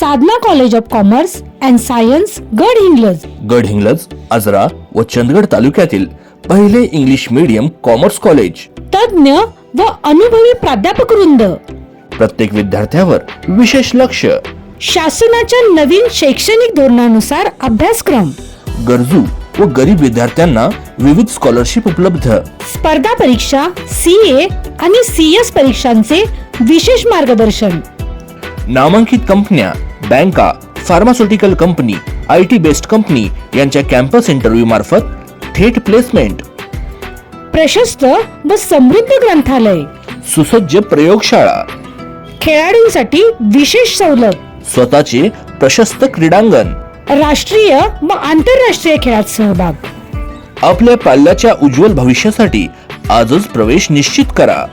Sadhana college of commerce and science Gadhinglaj Gadhinglaj Ajara व चंदगड तालुक्यातील पहिले इंग्लिश मीडियम कॉमर्स कॉलेज. तज्ज्ञ व अनुभवी प्राध्यापक वृंद. प्रत्येक विद्यार्थ्यावर विशेष लक्ष. शासनाच्या नवीन शैक्षणिक धोरणानुसार अभ्यासक्रम. गरजू व गरीब विद्यार्थ्यांना विविध स्कॉलरशिप उपलब्ध. स्पर्धा परीक्षा सी ए आणि सी एस परीक्षांचे विशेष मार्गदर्शन. नामांकित कंपन्या बँका pharmaceutical company I T based company यांच्या कॅम्पस इंटरव्ह्यू मार्फत थेट प्लेसमेंट प्रशस्त व समृद्ध ग्रंथालय. सुसज्ज प्रयोगशाळा. खेळाडूंसाठी विशेष सवलत. स्वतःचे प्रशस्त क्रीडांगण. राष्ट्रीय व आंतरराष्ट्रीय खेळात सहभाग. आपल्या पाल्याच्या उज्ज्वल भविष्यासाठी आजच प्रवेश निश्चित करा.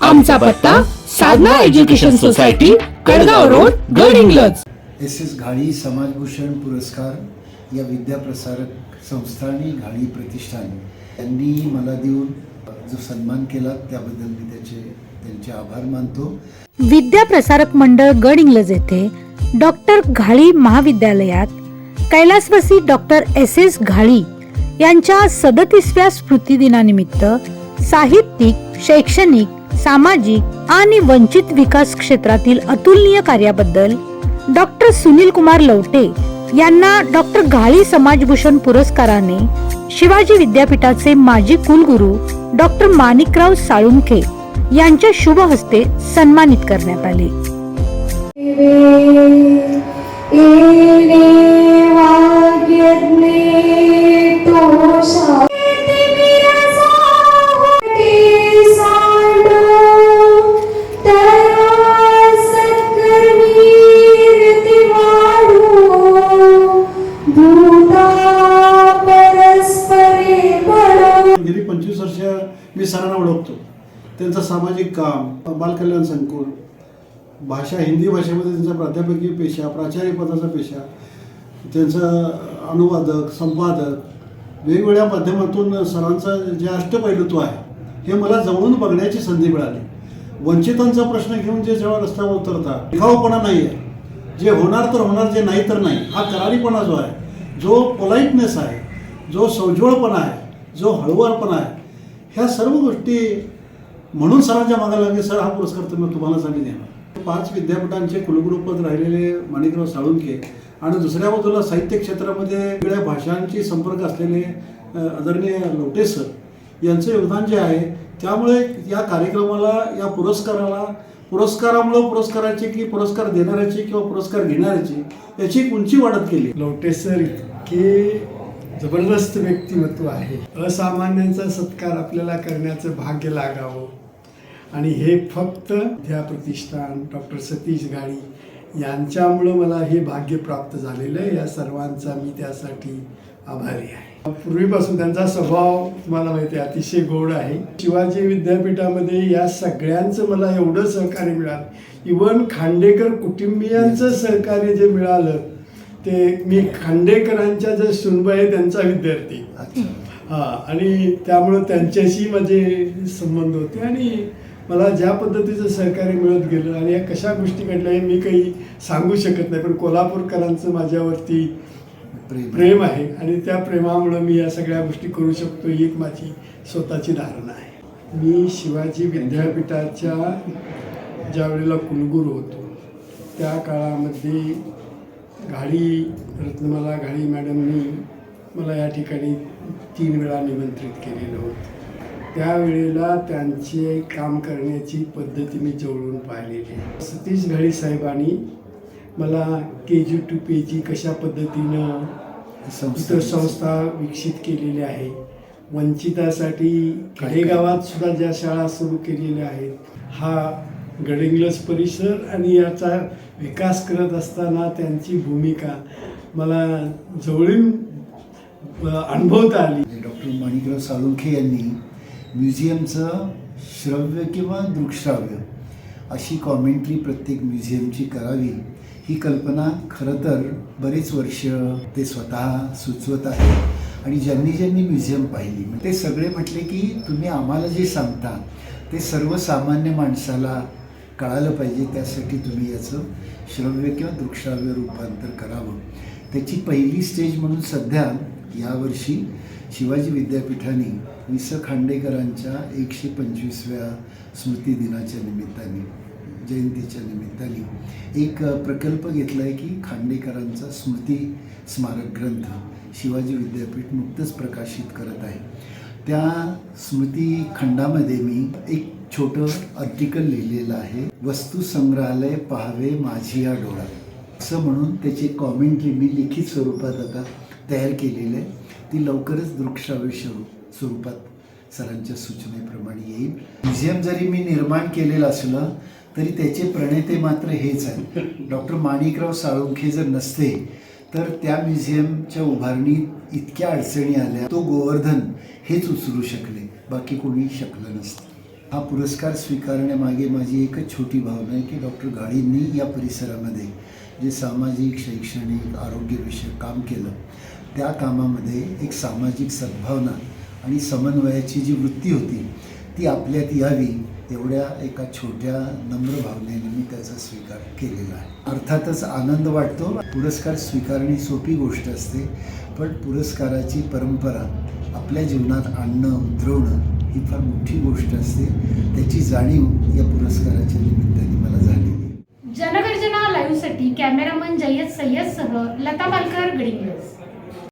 आमचा पत्ता Sadhana education society Kadgaon road Gadhinglaj. S S Ghali समाजभूषण पुरस्कार या विद्याप्रसारक संस्था आणि घाडी प्रतिष्ठान यांनी मला देऊन जो सन्मान केला त्याबद्दल मी त्याचे त्यांचे आभार मानतो विद्याप्रसारक मंडळ गड इंग्लज येथे डॉक्टर घाळी महाविद्यालयात कैलासवासी डॉक्टर एस एस घाळी यांच्या सदतीसव्या स्मृती दिनानिमित्त साहित्यिक शैक्षणिक सामाजिक आणि वंचित विकास क्षेत्रातील अतुलनीय कार्याबद्दल डॉक्टर सुनील कुमार लवटे यांना डॉक्टर गाळी समाजभूषण पुरस्काराने शिवाजी विद्यापीठाचे माजी कुलगुरू डॉक्टर माणिकराव साळुंखे यांच्या शुभ हस्ते सन्मानित करण्यात आले. मी सरांना ओळखतो. त्यांचं सामाजिक काम बालकल्याण संकुल भाषा हिंदी भाषेमध्ये त्यांचा प्राध्यापकीय पेशा प्राचार्य पदाचा पेशा त्यांचं अनुवादक संपादक वेगवेगळ्या माध्यमातून सरांचं जे अष्टपैलुत्व आहे हे मला जवळून बघण्याची संधी मिळाली. वंचितांचा प्रश्न घेऊन जे जेव्हा रस्त्यावर उतरतात टिकाऊपणा नाही आहे जे होणार तर होणार जे नाही तर नाही हा करारीपणा जो आहे जो पोलाईटनेस आहे जो सौजवळपणा आहे जो हळुवारपणा आहे ह्या सर्व गोष्टी म्हणून सरांच्या मागायला लागले. सर हा पुरस्कार तुम्ही तुम्हालाच आम्ही देणार पाच विद्यापीठांचे कुलगुरुपद राहिलेले माणिकराव साळुंके आणि दुसऱ्या बाजूला साहित्य क्षेत्रामध्ये वेगळ्या भाषांची संपर्क असलेले आदरणीय लोटे सर यांचं योगदान जे आहे त्यामुळे या कार्यक्रमाला या पुरस्काराला पुरस्कारामुळं पुरस्काराची की पुरस्कार देणाऱ्याची किंवा पुरस्कार घेणाऱ्याची याची उंची वाढत गेली. लोटे सर इतके जबरदस्त व्यक्तिमत्व आहे. असामान्यांचा सत्कार आपल्याला करण्याचं भाग्य लागावं. आणि हे फक्त विद्या प्रतिष्ठान डॉक्टर सतीश गाडी यांच्यामुळं मला हे भाग्य प्राप्त झालेलं आहे. या सर्वांचा मी त्यासाठी आभारी आहे. पूर्वीपासून त्यांचा स्वभाव तुम्हाला माहिती आहे अतिशय गोड आहे. शिवाजी विद्यापीठामध्ये या सगळ्यांचं मला एवढं सहकार्य मिळालं. इवन खांडेकर कुटुंबियांचं सहकार्य जे मिळालं ते मी खांडेकरांच्या ज्या सुनबाई आहे त्यांचा विद्यार्थी. अच्छा. हा आणि त्यामुळं त्यांच्याशी माझे संबंध होते. आणि मला ज्या पद्धतीचं सहकार्य मिळत गेलं आणि या कशा गोष्टी घडल्या हे मी काही सांगू शकत नाही पण कोल्हापूरकरांचं माझ्यावरती प्रेम प्रेम आहे. आणि त्या प्रेमामुळं मी या सगळ्या गोष्टी करू शकतो ही एक माझी स्वतःची धारणा आहे. मी शिवाजी विद्यापीठाच्या ज्या वेळेला कुलगुरू होतो त्या काळामध्ये घाडी रत्नमाला घाडी मॅडमनी मला या ठिकाणी तीन वेळा निमंत्रित केलेलं होतं. त्यावेळेला त्यांचे काम करण्याची पद्धती मी जवळून पाहिलेली आहे. सतीश घाडी साहेबांनी मला के जी टू पी जी कशा पद्धतीनं संस्था- इतर संस्था विकसित केलेल्या आहे वंचितासाठी खेडेगावात सुद्धा ज्या शाळा सुरू केलेल्या आहेत हा गडिंग्लज परिसर आणि याचा विकास करत असताना त्यांची भूमिका मला जवळून अनुभवता आली. डॉक्टर माणिकराव साळुंखे यांनी म्युझियमचं श्रव्य किंवा दृकश्राव्य अशी कॉमेंट्री प्रत्येक म्युझियमची करावी ही कल्पना खरं तर बरेच वर्ष ते स्वतः सुचवत आहे आणि ज्यांनी ज्यांनी म्युझियम पाहिली ते सगळे म्हटले की तुम्ही आम्हाला जे सांगता ते सर्वसामान्य माणसाला कळालं पाहिजे त्यासाठी तुम्ही याचं श्रव्य किंवा दृकश्राव्य रूपांतर करावं. त्याची पहिली स्टेज म्हणून सध्या यावर्षी शिवाजी विद्यापीठाने वि स खांडेकरांच्या एकशे पंचवीसव्या स्मृतिदिनाच्या निमित्ताने जयंतीच्या निमित्ताने एक प्रकल्प घेतला आहे की खांडेकरांचा स्मृती स्मारक ग्रंथ शिवाजी विद्यापीठ नुकतंच प्रकाशित करत आहे. त्या स्मृती खंडामध्ये मी एक छोटं आर्टिकल लिहिलेलं आहे. वस्तू संग्रहालय पहावे माझी या डोळा असं म्हणून त्याची कॉमेंट्री मी लिखित स्वरूपात आता तयार केलेली आहे. ती लवकरच दृकश्राव्य स्वरूप स्वरूपात सरांच्या सूचनेप्रमाणे येईल. म्युझियम जरी मी निर्माण केलेलं असलं तरी त्याचे प्रणेते मात्र हेच आहेत. डॉक्टर माणिकराव साळुंखे जर नसते तर त्या म्युझियमच्या उभारणीत इतक्या अडचणी आल्या तो गोवर्धन हेच उचलू शकले. बाकी कोणी शकलं नसतं. हा पुरस्कार स्वीकारण्यामागे माझी एकच छोटी भावना आहे की डॉक्टर गाडींनी या परिसरामध्ये जे सामाजिक शैक्षणिक आरोग्यविषयक काम केलं त्या कामामध्ये एक सामाजिक सद्भावना आणि समन्वयाची जी वृत्ती होती ती आपल्यात यावी एवढ्या एका छोट्या नम्र भावनेने मी त्याचा स्वीकार केलेला आहे. अर्थातच आनंद वाटतो. पुरस्कार स्वीकारणे सोपी गोष्ट असते पण पुरस्काराची परंपरा आपल्या जीवनात आणणं उतरवणं ही फार मोठी गोष्ट असते. त्याची जाणीव या पुरस्काराच्या निमित्ताने मला झालेली जनगर्जना लाईव्हसाठी कॅमेरामन जय्यद सय्यदसह लता पालकर गडिंग्लज